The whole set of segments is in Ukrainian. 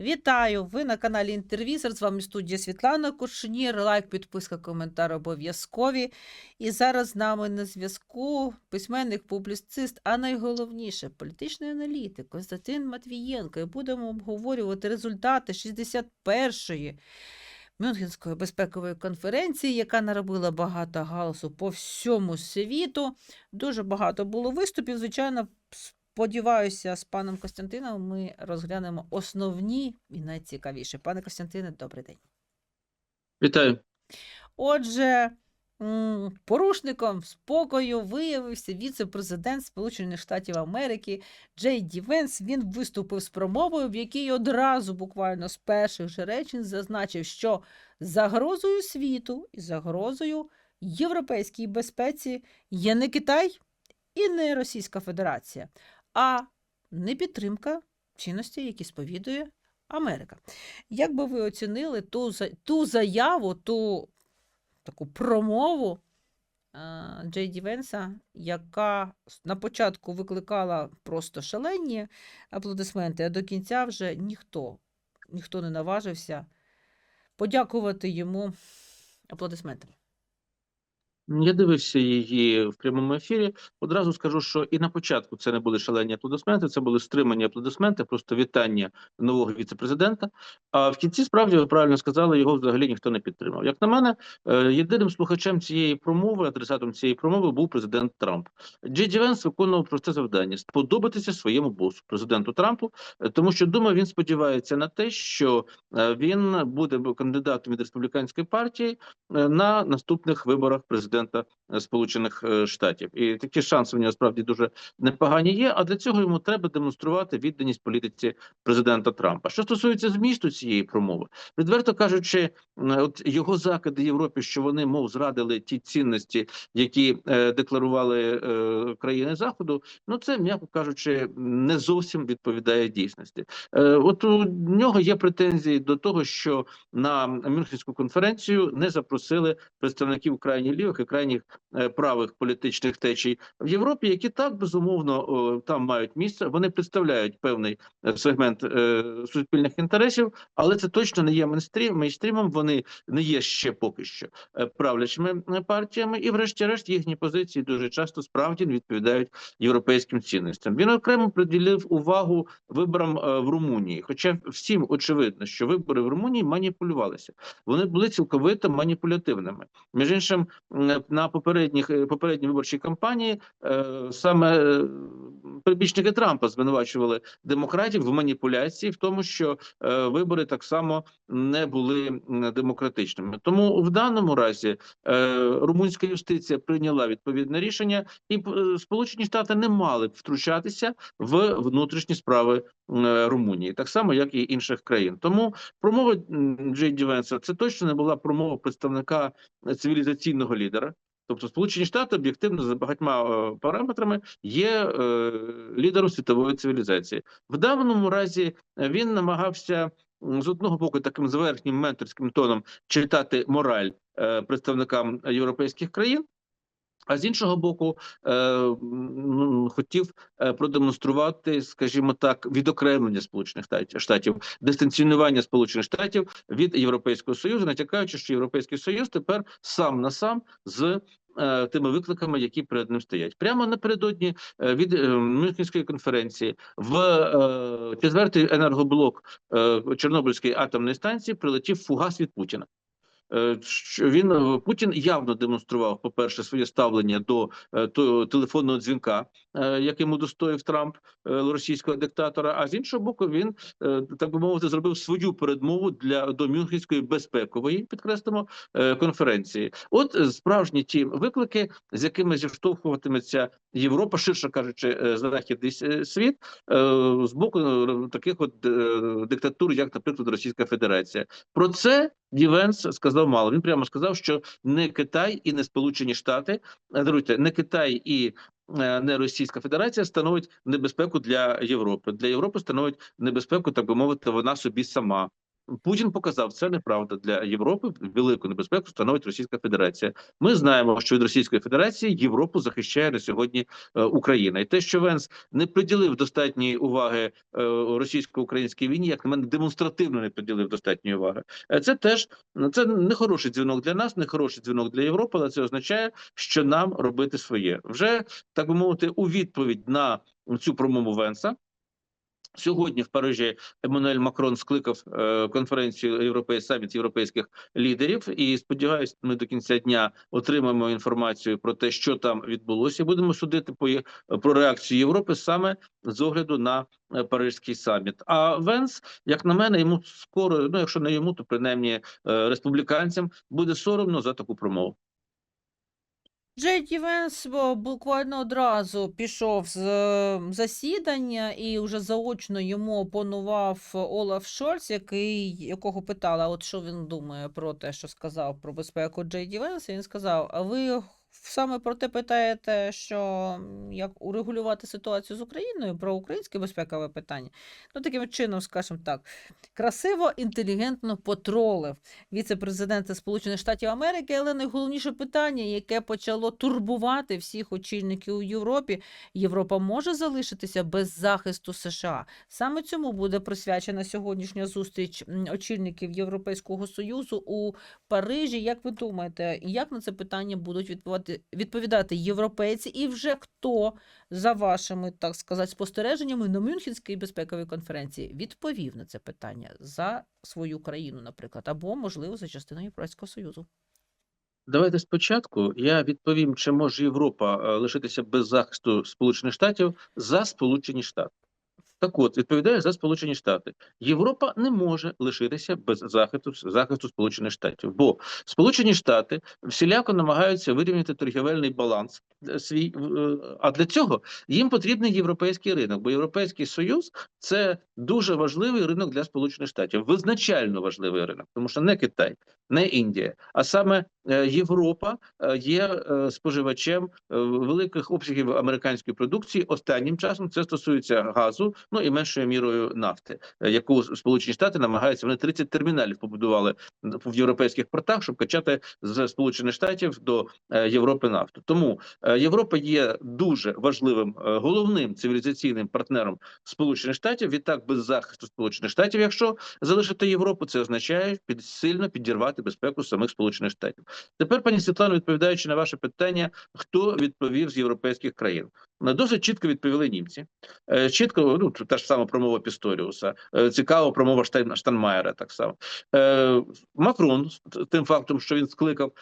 Вітаю! Ви на каналі Інтервізор. З вами студія Світлана Кушнір. Лайк, підписка, коментар обов'язкові. І зараз з нами на зв'язку письменник, публіцист, а найголовніше політичний аналітик Константин Матвієнко. І будемо обговорювати результати 61-ї Мюнхенської безпекової конференції, яка наробила багато галасу по всьому світу. Дуже багато було виступів. Звичайно, сподіваюся, з паном Костянтином ми розглянемо основні і найцікавіші. Пане Костянтине, добрий день. Вітаю. Отже, порушником спокою виявився віце-президент Сполучених Штатів Америки Джей Ді Венс. Він виступив з промовою, в якій одразу, буквально з перших же речень, зазначив, що загрозою світу і загрозою європейській безпеці є не Китай і не Російська Федерація, а не підтримка цінностей, які сповідує Америка. Як би ви оцінили ту, ту заяву, ту таку промову Джей Ді Венса, яка на початку викликала просто шалені аплодисменти, а до кінця вже ніхто, ніхто не наважився подякувати йому аплодисментами. Я дивився її в прямому ефірі. Одразу скажу, що і на початку це не були шалені аплодисменти, це були стримані аплодисменти, просто вітання нового віцепрезидента. А в кінці справді ви правильно сказали, його взагалі ніхто не підтримав. Як на мене, е, єдиним слухачем цієї промови, адресатом цієї промови був президент Трамп. Джей Ді Венс виконував просте завдання сподобатися своєму босу, президенту Трампу, е, тому що думаю, він сподівається на те, що е, він буде кандидатом від республіканської партії на наступних виборах президента е, Сполучених е, Штатів. І такі шанси в нього справді дуже непогані є. А для цього йому треба демонструвати відданість політиці президента Трампа. Що стосується змісту цієї промови, відверто кажучи, от його закиди Європі, що вони мов зрадили ті цінності, які е, декларували країни заходу. Ну це м'яко кажучи, не зовсім відповідає дійсності. От у нього є претензії до того, що на Мюнхенську конференцію не запросили представників крайніх лівих і крайніх е, правих політичних течій в Європі, які так безумовно там мають місце. Вони представляють певний е, сегмент е, суспільних інтересів, але це точно не є мейнстрім, мейнстрімом. Вони не є ще поки що правлячими партіями, і, врешті-решт, їхні позиції дуже часто справді не відповідають європейським цінностям. Він окремо приділив увагу виборам в Румунії. Хоча всім очевидно, що вибори в Румунії маніпулювалися. Вони були цілковито маніпулятивними. Між іншим, на попередніх е, попередній виборчій кампанії е, саме е, прибічники Трампа звинувачували демократів в маніпуляції, в тому, що вибори так само не були демократичними. Тому в даному разі румунська юстиція прийняла відповідне рішення, і Сполучені Штати не мали б втручатися в внутрішні справи Румунії, так само як і інших країн. Тому промова Джей Ді Венса це точно не була промова представника цивілізаційного лідера. Тобто Сполучені Штати об'єктивно за багатьма е, параметрами є е, лідером світової цивілізації. В даному разі е, він намагався з одного боку таким зверхнім менторським тоном читати мораль представникам європейських країн. А з іншого боку, е, хотів е, продемонструвати, скажімо так, відокремлення Сполучених Штатів- дистанціонування Сполучених Штатів від Європейського Союзу, натякаючи, що Європейський Союз тепер сам на сам з е, тими викликами, які перед ним стоять. Прямо напередодні від Мюнхенської конференції в четвертий енергоблок Чорнобильської атомної станції прилетів фугас від Путіна. Е, що він е, Путін явно демонстрував, по-перше, своє ставлення до е, телефонного дзвінка, яким удостоїв Трамп російського диктатора. А з іншого боку, він так би мовити зробив свою передмову для до Мюнхенської безпекової підкреслимо конференції. От справжні ті виклики, з якими зіштовхуватиметься Європа, ширше кажучи, західний світ з боку таких от диктатур, як, наприклад, Російська Федерація. Про це Дівенс сказав мало. Він прямо сказав, що не Китай і не Сполучені Штати, е, даруйте, не Китай і е, не Російська Федерація становить небезпеку для Європи. Для Європи становить небезпеку, так би мовити, вона собі сама. Путін показав це неправда для Європи. Велику небезпеку становить Російська Федерація. Ми знаємо, що від Російської Федерації Європу захищає на сьогодні е, Україна, і те, що Венс не приділив достатньої уваги е, російсько-українській війні, як на мене демонстративно не приділив достатньої уваги. Е, Це теж ну, це не хороший дзвінок для нас, не хороший дзвінок для Європи, але це означає, що нам робити своє вже так би мовити, у відповідь на цю промову Венса. Сьогодні в Парижі Еммануель Макрон скликав е, конференцію Європейський саміт європейських лідерів. І сподіваюся, ми до кінця дня отримаємо інформацію про те, що там відбулося. Будемо судити по про реакцію Європи саме з огляду на е, Парижський саміт. А Венс, як на мене, йому скоро, ну якщо не йому, то принаймні е, республіканцям буде соромно за таку промову. Джей Ді Венс буквально одразу пішов з е, засідання і вже заочно йому опонував Олаф Шольц, який, якого питала, от що він думає про те, що сказав про безпеку Джей Ді Венса. Він сказав: А ви саме про те питаєте, що як урегулювати ситуацію з Україною, про українське безпекове питання? Ну, таким чином, скажімо так, красиво, інтелігентно потролив віце-президента Сполучених Штатів Америки, але найголовніше питання, яке почало турбувати всіх очільників у Європі, Європа може залишитися без захисту США. Саме цьому буде присвячена сьогоднішня зустріч очільників Європейського союзу у Парижі. Як ви думаєте, як на це питання будуть відповідати, відповідати європейці, і вже хто за вашими так сказати спостереженнями на Мюнхенській безпековій конференції відповів на це питання за свою країну, наприклад, або можливо за частиною Європейського союзу? Давайте спочатку я відповім, чи може Європа е, лишитися без захисту Сполучених Штатів за Сполучені Штати. Так от відповідає за Сполучені Штати. Європа не може лишитися без захисту захисту Сполучених Штатів, бо Сполучені Штати всіляко намагаються вирівняти торгівельний баланс свій. е, А для цього їм потрібний європейський ринок, бо європейський союз це дуже важливий ринок для Сполучених Штатів, визначально важливий ринок, тому що не Китай, не Індія, а саме е, Європа е, є споживачем великих обсягів американської продукції. Останнім часом це стосується газу, ну і меншою мірою нафти, яку Сполучені Штати намагаються. Вони 30 терміналів побудували в європейських портах, щоб качати з Сполучених Штатів до Європи нафту. Тому Європа є дуже важливим е, головним цивілізаційним партнером Сполучених Штатів. Відтак, без захисту Сполучених Штатів, якщо залишити Європу, це означає під сильно підірвати безпеку самих Сполучених Штатів. Тепер, пані Світлано, відповідаючи на ваше питання, хто відповів з європейських країн, Е, досить чітко відповіли німці. Е, Чітко, ну та ж сама промова Пісторіуса, е, цікава промова Штайн, Штанмаєра. Так само Е, Макрон тим фактом, що він скликав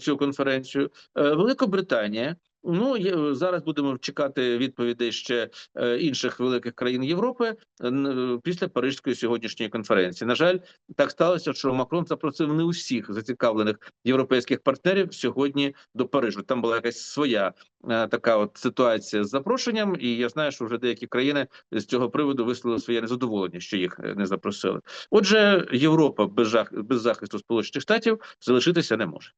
цю конференцію, Е, Великобританія. Ну зараз будемо чекати відповідей ще е, інших великих країн Європи е, після Парижської сьогоднішньої конференції. На жаль, так сталося, що Макрон запросив не усіх зацікавлених європейських партнерів сьогодні до Парижу. Там була якась своя е, така от ситуація з запрошенням, і я знаю, що вже деякі країни з цього приводу висловили своє незадоволення, що їх е, не запросили. Отже, Європа без захисту Сполучених Штатів залишитися не може.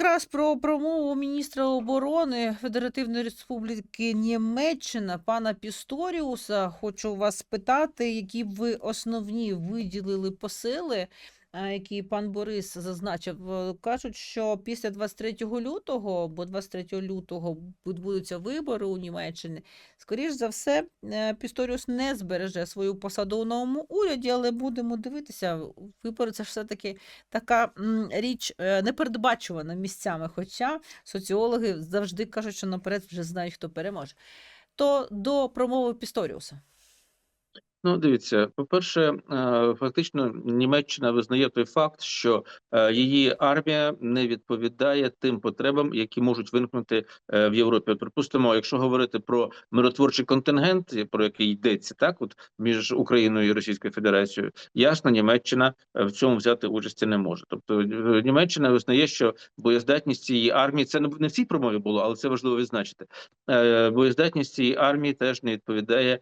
Якраз про промову міністра оборони Федеративної Республіки Німеччина пана Пісторіуса. Хочу вас спитати, які б ви основні виділили посили, які пан Борис зазначив. Е, Кажуть, що після 23 лютого, бо 23 лютого відбудуться вибори у Німеччині, скоріш за все, е, Пісторіус не збереже свою посаду у новому уряді, але будемо дивитися. Вибори це ж все-таки така річ е, непередбачувана місцями, хоча соціологи завжди кажуть, що наперед вже знають, хто переможе. То до промови Пісторіуса. Ну, дивіться, по-перше, е, фактично Німеччина визнає той факт, що е, її армія не відповідає тим потребам, які можуть виникнути е, в Європі. От, припустимо, якщо говорити про миротворчий контингент, про який йдеться так, от між Україною і Російською Федерацією, ясно, Німеччина в цьому взяти участі не може. Тобто Німеччина визнає, що боєздатність цієї армії це не в- цій промові було, але це важливо відзначити. Боєздатність цієї армії теж не відповідає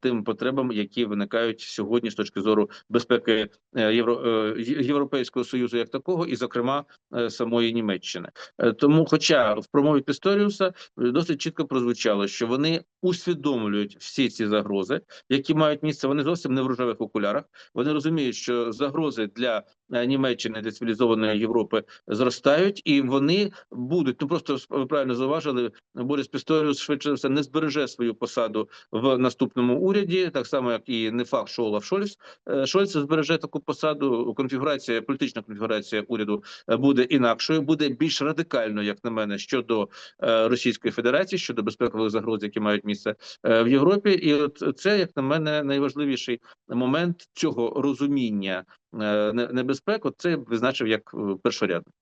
тим потребам, які виникають сьогодні з точки зору безпеки е, Євро, е, Європейського союзу як такого, і зокрема е, самої Німеччини. Е, Тому, хоча в промові Пісторіуса е, досить чітко прозвучало, що вони усвідомлюють всі ці загрози, які мають місце. Вони зовсім не в рожевих окулярах. Вони розуміють, що загрози для е, Німеччини для цивілізованої Європи зростають, і вони будуть. Ну просто ви правильно зауважили. Борис Пісторіус швидше все не збереже свою посаду в наступному уряді, так само як і не факт, що Олаф Шольц. Е, Шольц збереже таку посаду. Конфігурація, політична конфігурація уряду е, буде інакшою, буде більш радикально, як на мене, щодо е, Російської Федерації, щодо безпекових загроз, які мають місце е, в Європі. І от це, як на мене, найважливіший момент цього розуміння е, не- небезпек. От Це визначив як е, першорядний.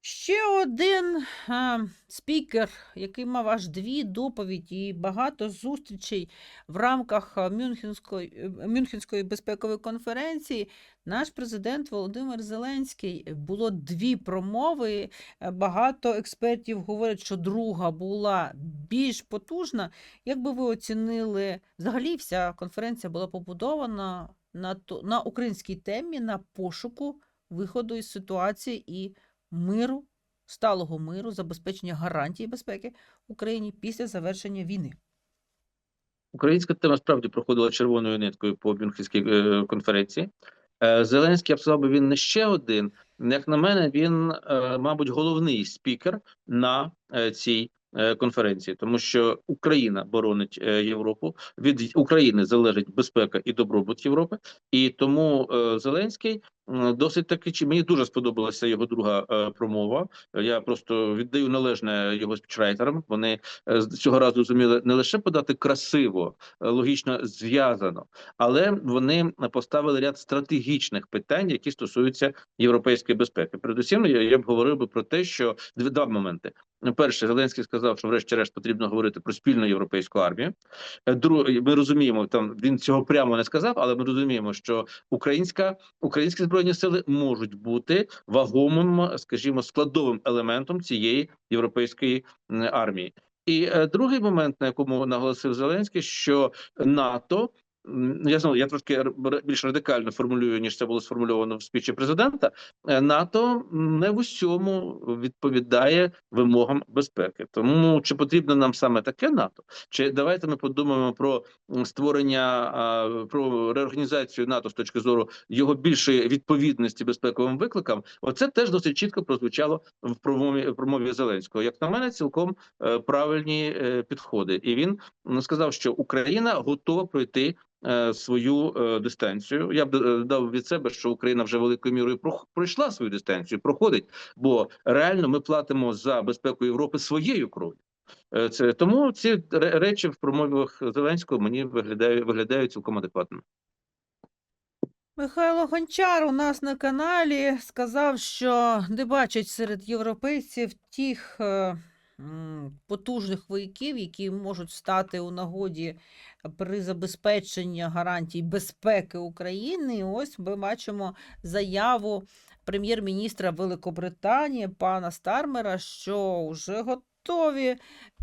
Ще один а, спікер, який мав аж дві доповіді і багато зустрічей в рамках Мюнхенської, е, Мюнхенської безпекової конференції, наш президент Володимир Зеленський. Було дві промови. е, Багато експертів говорять, що друга була більш потужна. Як би ви оцінили, взагалі вся конференція була побудована на, то- на українській темі, на пошуку виходу із ситуації і миру, сталого миру, забезпечення гарантій безпеки Україні після завершення війни. Українська тема справді проходила червоною ниткою по Мюнхенській е, конференції. Е, Зеленський, я б сказав, він не ще один. Як на мене, він, е, мабуть, головний спікер на цій конференції, тому що Україна боронить е, Європу. Від України залежить безпека і добробут Європи, і тому е, Зеленський досить таки чи мені дуже сподобалася його друга е, промова. Я просто віддаю належне його спічрайтерам. Вони е, цього разу зуміли не лише подати красиво, е, логічно зв'язано, але вони поставили ряд стратегічних питань, які стосуються європейської безпеки. Передусім, я, я б говорив би про те, що дві- два моменти. Перше, Зеленський сказав, що врешті-решт потрібно говорити про спільну європейську армію. Е, Друге, ми розуміємо, там він цього прямо не сказав, але ми розуміємо, що українська українські збройні сили можуть бути вагомим, скажімо, складовим елементом цієї європейської армії. І е, другий момент, на якому наголосив Зеленський, що НАТО. М, Я знову я трошки більш радикально формулюю, ніж це було сформульовано в спічі президента. е, НАТО не в усьому відповідає вимогам безпеки. Тому чи потрібно нам саме таке НАТО? Чи давайте ми подумаємо про створення про реорганізацію НАТО з точки зору його більшої відповідності безпековим викликам? Оце теж досить чітко прозвучало в промові в промові Зеленського. Як на мене, цілком е, правильні е, підходи, і він сказав, що Україна готова пройти. Е, Свою е, дистанцію я б е, дав від себе, що Україна вже великою мірою пройшла свою дистанцію, проходить, бо реально ми платимо за безпеку Європи своєю кров'ю. Це тому ці речі в промовах Зеленського мені виглядають виглядають цілком адекватно. Михайло Гончар у нас на каналі сказав, що не бачить серед європейців тих потужних вояків, які можуть стати у нагоді при забезпеченні гарантій безпеки України. І ось ми бачимо заяву прем'єр-міністра Великобританії пана Стармера, що вже готові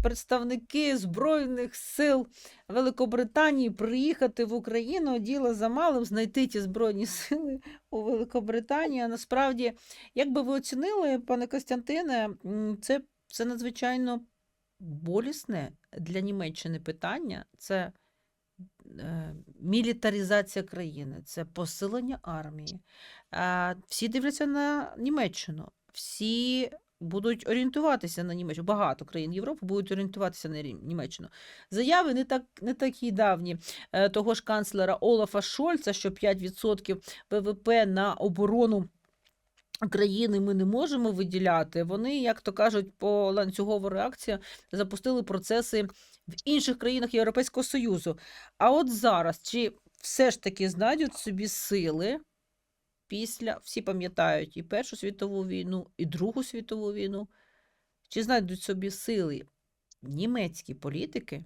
представники Збройних сил Великобританії приїхати в Україну. Діло за малим знайти ті збройні сили у Великобританії. А насправді, як би ви оцінили, пане Костянтине, це, це надзвичайно болісне для Німеччини питання. Це е, мілітаризація країни, це посилення армії. Всі дивляться на Німеччину, всі будуть орієнтуватися на Німеччину. Багато країн Європи будуть орієнтуватися на Німеччину. Заяви не, так, не такі давні е, того ж канцлера Олафа Шольца, що 5% ВВП на оборону. Країни ми не можемо виділяти. Вони, як то кажуть, по ланцюгову реакцію запустили процеси в інших країнах Європейського Союзу. А от зараз чи все ж таки знайдуть собі сили після, всі пам'ятають і Першу світову війну, і Другу світову війну, чи знайдуть собі сили німецькі політики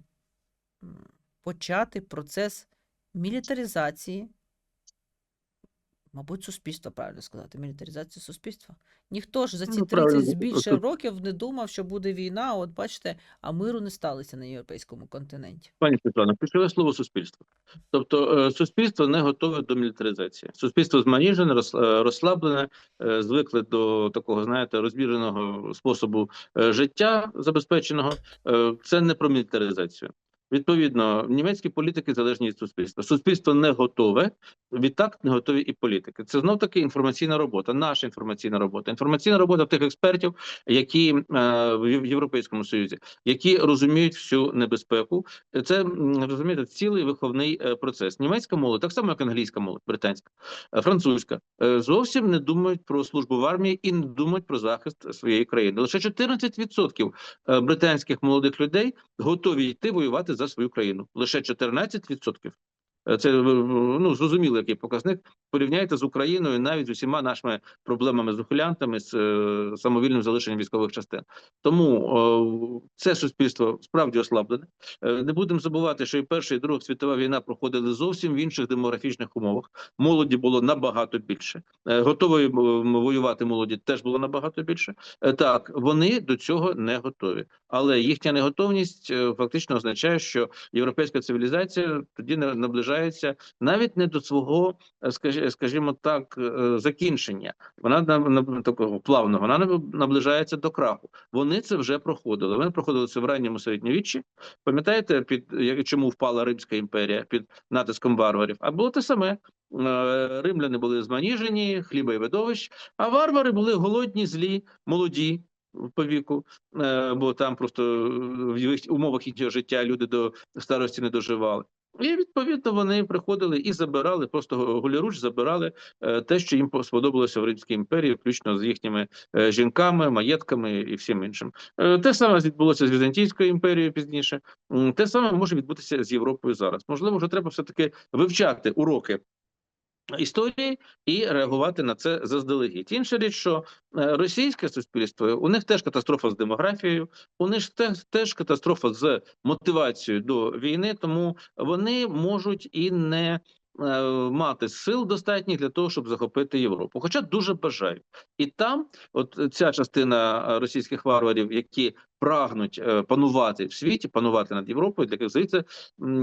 почати процес мілітаризації Мабуть, суспільство, правильно сказати, мілітаризація суспільства. Ніхто ж за ці Ну, 30 правильно, з більше років не думав, що буде війна. От бачите, а миру не сталося на європейському континенті. Пані Світлана, ключове слово суспільство. Тобто е, суспільство не готове до мілітаризації. Суспільство зманіжене, е, розслаблене, е, звикле до такого, знаєте, розбіженого способу життя забезпеченого. Це не про мілітаризацію. Відповідно, німецькі політики залежні від суспільства. Суспільство не готове, відтак не готові і політики. Це знов таки інформаційна робота, наша інформаційна робота, інформаційна робота тих експертів, які е, в Європейському Союзі, які розуміють всю небезпеку. Це розумієте, цілий виховний е, процес. Німецька молодь, так само як англійська молодь, британська, е, французька, е, зовсім не думають про службу в армії і не думають про захист своєї країни. Лише 14% е, британських молодих людей готові йти воювати за свою країну. Лише 14%. Е, Це е, ну зрозуміло, який показник. Порівняйте з Україною навіть з усіма нашими проблемами з ухилянтами, з е, самовільним залишенням військових частин. Тому це суспільство справді ослаблене. Не будемо забувати, що і Перша, і Друга світова війна проходили зовсім в інших демографічних умовах. Молоді було набагато більше. Готової воювати молоді теж було набагато більше. Так, вони до цього не готові, але їхня неготовність фактично означає, що європейська цивілізація тоді не наближається навіть не до свого, е, скажімо так, е, закінчення. Вона на, на такого плавного, вона наближається до краху. Вони це вже проходили. Вони проходили це в ранньому середньовіччі. Пам'ятаєте, під чому впала Римська імперія під натиском варварів? А було те саме. Е, Римляни були зманіжені, хліба і видовищ, а варвари були голодні, злі, молоді по віку, бо там просто в умовах їхнього життя люди до старості не доживали. І відповідно вони приходили і забирали, просто голіруч забирали е, те, що їм сподобалося в Римській імперії, включно з їхніми е, жінками, маєтками і всім іншим. Е, Те саме відбулося з Візантійською імперією пізніше. Те саме може відбутися з Європою зараз. Можливо, вже треба все таки вивчати уроки. Історії і реагувати на це заздалегідь. Інша річ, що е, російське суспільство у них теж катастрофа з демографією, у них теж, теж катастрофа з мотивацією до війни, тому вони можуть і не мати сил достатніх для того, щоб захопити Європу. Хоча дуже бажають, і там, от ця частина е, російських варварів, які прагнуть е, панувати в світі, панувати над Європою, для яких здається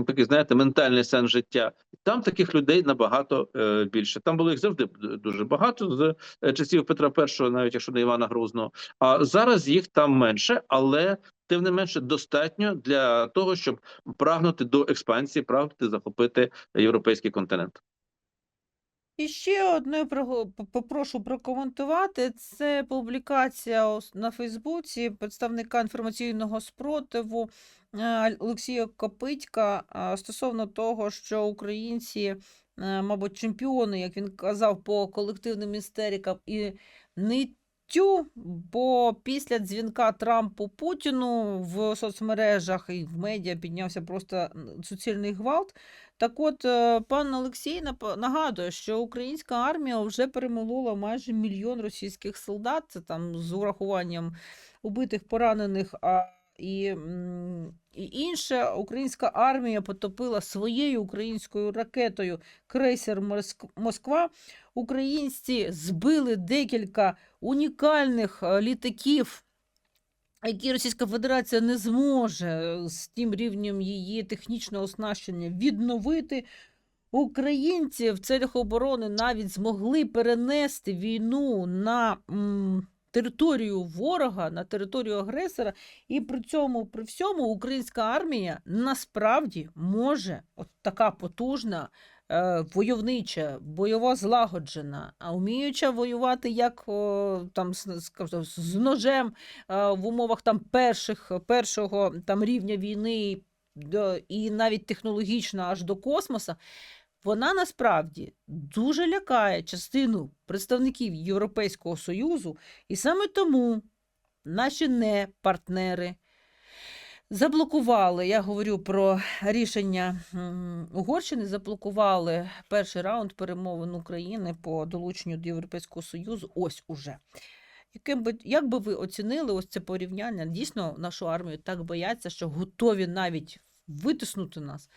такий, знаєте, ментальний сенс життя. Там таких людей набагато е, більше. Там було їх завжди дуже багато з е, часів Петра І, навіть якщо не Івана Грозного. А зараз їх там менше, але тим не менше достатньо для того, щоб прагнути до експансії, прагнути захопити європейський континент. І ще одне попрошу прокоментувати. Це публікація на Фейсбуці представника інформаційного спротиву е, Олексія Копитька стосовно того, що українці, е, мабуть, чемпіони, як він казав, по колективним істерикам і ниттю, бо після дзвінка Трампу Путіну в соцмережах і в медіа піднявся просто суцільний гвалт. Так от, е, пан Олексій нагадує, що українська армія вже перемолола майже мільйон російських солдат, це там з урахуванням убитих, поранених, а і, і інше. Українська армія потопила своєю українською ракетою крейсер Москва. Українці збили декілька унікальних е, літаків які Російська Федерація не зможе е, з тим рівнем її технічного оснащення відновити. Українці в целях оборони навіть змогли перенести війну на м, територію ворога, на територію агресора, і при цьому, при всьому, українська армія насправді може, от така потужна, е, войовнича, бойово злагоджена, а вміюча воювати як там з, з ножем е, в умовах там перших, першого там рівня війни і навіть технологічно аж до космоса, вона насправді дуже лякає частину представників Європейського Союзу, і саме тому наші не партнери заблокували. Я говорю про рішення Угорщини, заблокували перший раунд перемовин України по долученню до Європейського Союзу. Ось уже. Яким би, як би ви оцінили ось це порівняння? Дійсно, нашу армію так бояться, що готові навіть витиснути нас.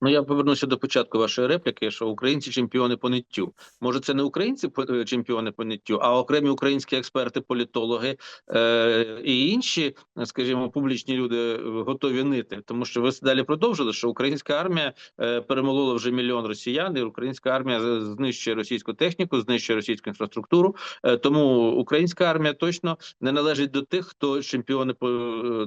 Ну, я повернуся до початку вашої репліки, що українці чемпіони по ниттю. Може, це не українці е, чемпіони по ниттю, а окремі українські експерти, політологи е- і інші, скажімо, публічні люди е, готові нити. Тому що ви далі продовжили, що українська армія е- перемолола вже мільйон росіян, і українська армія знищує російську техніку, знищує російську інфраструктуру. Е, тому українська армія точно не належить до тих, хто чемпіони по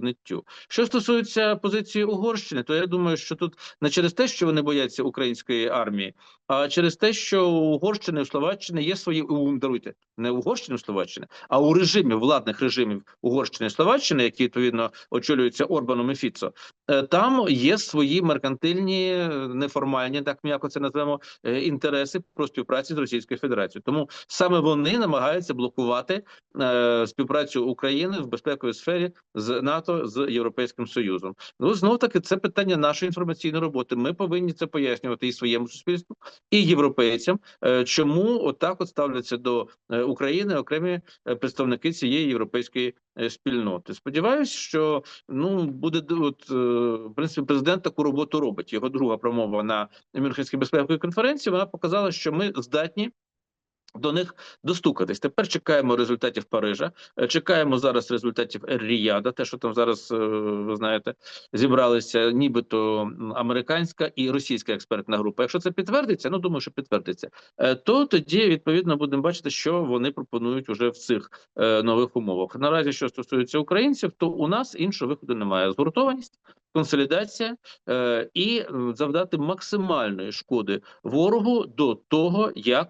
ниттю. Що стосується позиції Угорщини, то я думаю, що тут не через те, що вони бояться української армії, а через те, що у Угорщини у Словаччини є свої даруйте не Угорщини, у Словаччини, а у режимі владних режимів Угорщини і Словаччини, які відповідно очолюються Орбаном і Фіцо, е, там є свої меркантильні, неформальні, так м'яко це назвемо, е, інтереси про співпраці з Російською Федерацією. Тому саме вони намагаються блокувати е, співпрацю України в безпековій сфері з НАТО з Європейським Союзом. Ну знов таки це питання нашої інформаційної роботи. Ми повинні це пояснювати і своєму суспільству, і європейцям, е, чому отак от ставляться до е, України окремі е, представники цієї європейської спільноти. Сподіваюсь, що ну буде от, в принципі президент таку роботу робить. Його друга промова на Мюнхенській безпековій конференції. Вона показала, що ми здатні. До них достукатись. Тепер чекаємо результатів Парижа. е, Чекаємо зараз результатів Ер-Ріяда, те, що там зараз е, ви знаєте, зібралися, нібито американська і російська експертна група. Якщо це підтвердиться, ну думаю, що підтвердиться, е, то тоді відповідно будемо бачити, що вони пропонують уже в цих нових умовах. Наразі, що стосується українців, то у нас іншого виходу немає. Згуртованість, консолідація е, і завдати максимальної шкоди ворогу до того, як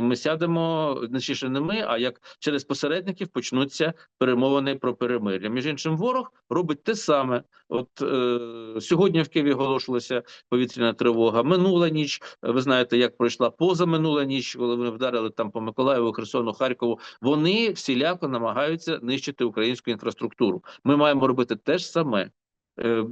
ми сядемо, значніше не ми, а як через посередників почнуться перемовини про перемир'я. Між іншим, ворог робить те саме. От е, сьогодні в Києві оголошувалася повітряна тривога. Минула ніч. е, Ви знаєте, як пройшла поза минула ніч, коли вони вдарили там по Миколаєву, Херсону, Харкову. Вони всіляко намагаються нищити українську інфраструктуру. Ми маємо робити те ж саме. Е,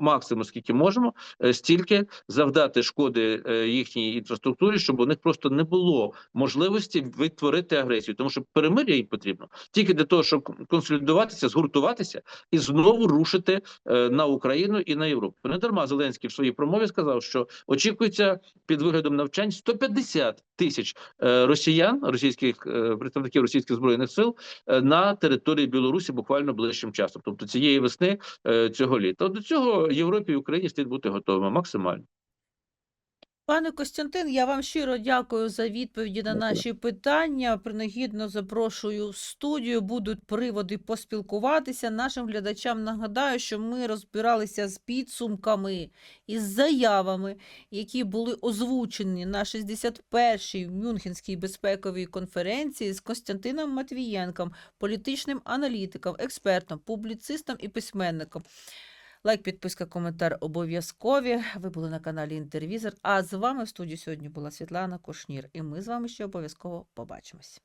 Максимум, скільки можемо, е, стільки завдати шкоди е, їхній інфраструктурі, щоб у них просто не було можливості відтворити агресію, тому що перемир'я їм потрібно. Тільки для того, щоб консолідуватися, згуртуватися і знову рушити на Україну і на Європу. Не дарма Зеленський в своїй промові сказав, що очікується під виглядом навчань 150 тисяч росіян, російських представників російських збройних сил на території Білорусі буквально ближчим часом, тобто цієї весни цього літа. До цього Європі і Україні слід бути готовими максимально. Пане Костянтин, я вам щиро дякую за відповіді на наші питання. Принагідно запрошую в студію. Будуть приводи поспілкуватися. Нашим глядачам нагадаю, що ми розбиралися з підсумками і з заявами, які були озвучені на 61-й Мюнхенській безпековій конференції з Костянтином Матвієнком, політичним аналітиком, експертом, публіцистом і письменником. Лайк, підписка, коментар обов'язкові. Ви були на каналі Інтервізор. А з вами в студії сьогодні була Світлана Кошнір. І ми з вами ще обов'язково побачимось.